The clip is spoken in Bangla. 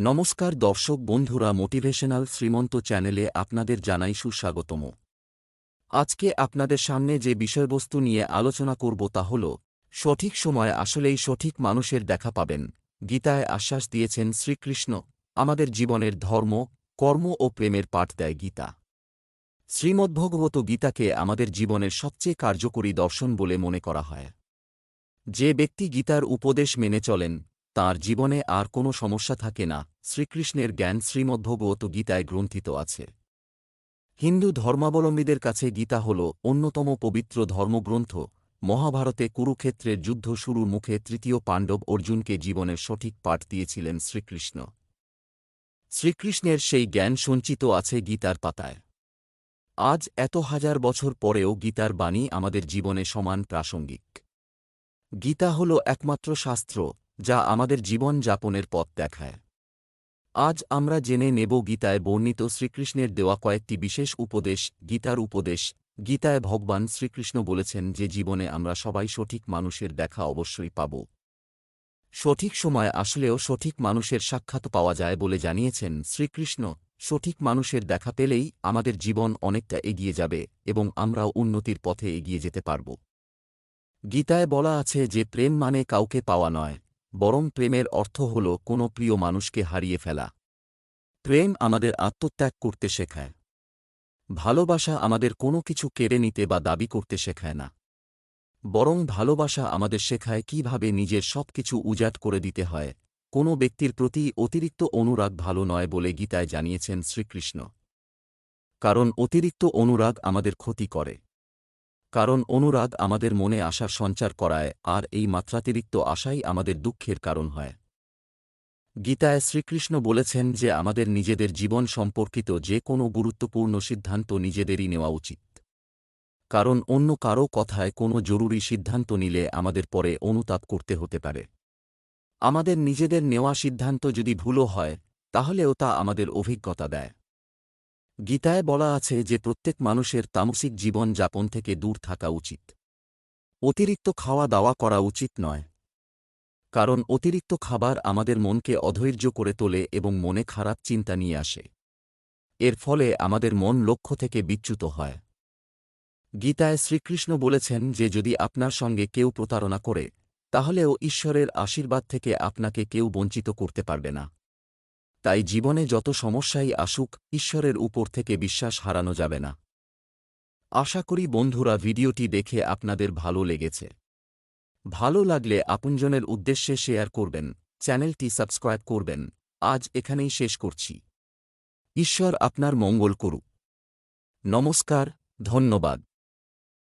নমস্কার দর্শক বন্ধুরা মোটিভেশনাল শ্রীমন্ত চ্যানেলে আপনাদের জানাই সুস্বাগতম। আজকে আপনাদের সামনে যে বিষয়বস্তু নিয়ে আলোচনা করব তা হল, সঠিক সময় আসলেই সঠিক মানুষের দেখা পাবেন, গীতায় আশ্বাস দিয়েছেন শ্রীকৃষ্ণ, আমাদের জীবনের ধর্ম, কর্ম ও প্রেমের পাঠ দেয় গীতা। শ্রীমদ্ভগবত গীতাকে আমাদের জীবনের সবচেয়ে কার্যকরী দর্শন বলে মনে করা হয়। যে ব্যক্তি গীতার উপদেশ মেনে চলেন তার জীবনে আর কোনো সমস্যা থাকে না, শ্রীকৃষ্ণের জ্ঞান শ্রীমদ্ভগবত গীতায় গ্রন্থিত আছে। হিন্দু ধর্মাবলম্বীদের কাছে গীতা হল অন্যতম পবিত্র ধর্মগ্রন্থ, মহাভারতে কুরুক্ষেত্রের যুদ্ধ শুরুর মুখে তৃতীয় পাণ্ডব অর্জুনকে জীবনের সঠিক পাঠ দিয়েছিলেন শ্রীকৃষ্ণ। শ্রীকৃষ্ণের সেই জ্ঞান সঞ্চিত আছে গীতার পাতায়। আজ এত হাজার বছর পরেও গীতার বাণী আমাদের জীবনে সমান প্রাসঙ্গিক। গীতা হল একমাত্র শাস্ত্র যা আমাদের জীবন যাপনের পথ দেখায়। আজ আমরা জেনে নেব গীতায় বর্ণিত শ্রীকৃষ্ণের দেওয়া কয়েকটি বিশেষ উপদেশ, গীতার উপদেশ। গীতায় ভগবান শ্রীকৃষ্ণ বলেছেন যে জীবনে আমরা সবাই সঠিক মানুষের দেখা অবশ্যই পাব। সঠিক সময় আসলেও সঠিক মানুষের সাক্ষাৎ পাওয়া যায় বলে জানিয়েছেন শ্রীকৃষ্ণ। সঠিক মানুষের দেখা পেলেই আমাদের জীবন অনেকটা এগিয়ে যাবে এবং আমরাও উন্নতির পথে এগিয়ে যেতে পারব। গীতায় বলা আছে যে প্রেম মানে কাউকে পাওয়া নয় বরং প্রেমের অর্থ হল কোনো প্রিয় মানুষকে হারিয়ে ফেলা। প্রেম আমাদের আত্মত্যাগ করতে শেখায়। ভালোবাসা আমাদের কোনো কিছু কেড়ে নিতে বা দাবি করতে শেখায় না। বরং ভালোবাসা আমাদের শেখায় কীভাবে নিজের সব কিছু উজাট করে দিতে হয়। কোনো ব্যক্তির প্রতি অতিরিক্ত অনুরাগ ভালো নয় বলে গীতায় জানিয়েছেন শ্রীকৃষ্ণ। কারণ অতিরিক্ত অনুরাগ আমাদের ক্ষতি করে। কারণ অনুরাগ আমাদের মনে আশার সঞ্চার করায়, আর এই মাত্রাতিরিক্ত আশাই আমাদের দুঃখের কারণ হয়। গীতায় শ্রীকৃষ্ণ বলেছেন যে আমাদের নিজেদের জীবন সম্পর্কিত যে কোনো গুরুত্বপূর্ণ সিদ্ধান্ত নিজেদেরই নেওয়া উচিত। কারণ অন্য কারও কথায় কোনো জরুরি সিদ্ধান্ত নিলে আমাদের পরে অনুতাপ করতে হতে পারে। আমাদের নিজেদের নেওয়া সিদ্ধান্ত যদি ভুলও হয়, তাহলেও তা আমাদের অভিজ্ঞতা দেয়। গীতায় বলা আছে যে প্রত্যেক মানুষের তামসিক জীবন যাপন থেকে দূর থাকা উচিত। অতিরিক্ত খাওয়া দাওয়া করা উচিত নয়। কারণ অতিরিক্ত খাবার আমাদের মনকে অধৈর্য করে তোলে এবং মনে খারাপ চিন্তা নিয়ে আসে। এর ফলে আমাদের মন লক্ষ্য থেকে বিচ্যুত হয়। গীতায় শ্রীকৃষ্ণ বলেছেন যে যদি আপনার সঙ্গে কেউ প্রতারণা করে, তাহলেও ঈশ্বরের আশীর্বাদ থেকে আপনাকে কেউ বঞ্চিত করতে পারবে না। তাই জীবনে যত সমস্যাই আসুক, ঈশ্বরের উপর থেকে বিশ্বাস হারানো যাবে না। আশা করি বন্ধুরা ভিডিওটি দেখে আপনাদের ভালো লেগেছে। ভালো লাগলে আপনজনের উদ্দেশ্যে শেয়ার করবেন, চ্যানেলটি সাবস্ক্রাইব করবেন। আজ এখানেই শেষ করছি। ঈশ্বর আপনার মঙ্গল করুক। নমস্কার, ধন্যবাদ।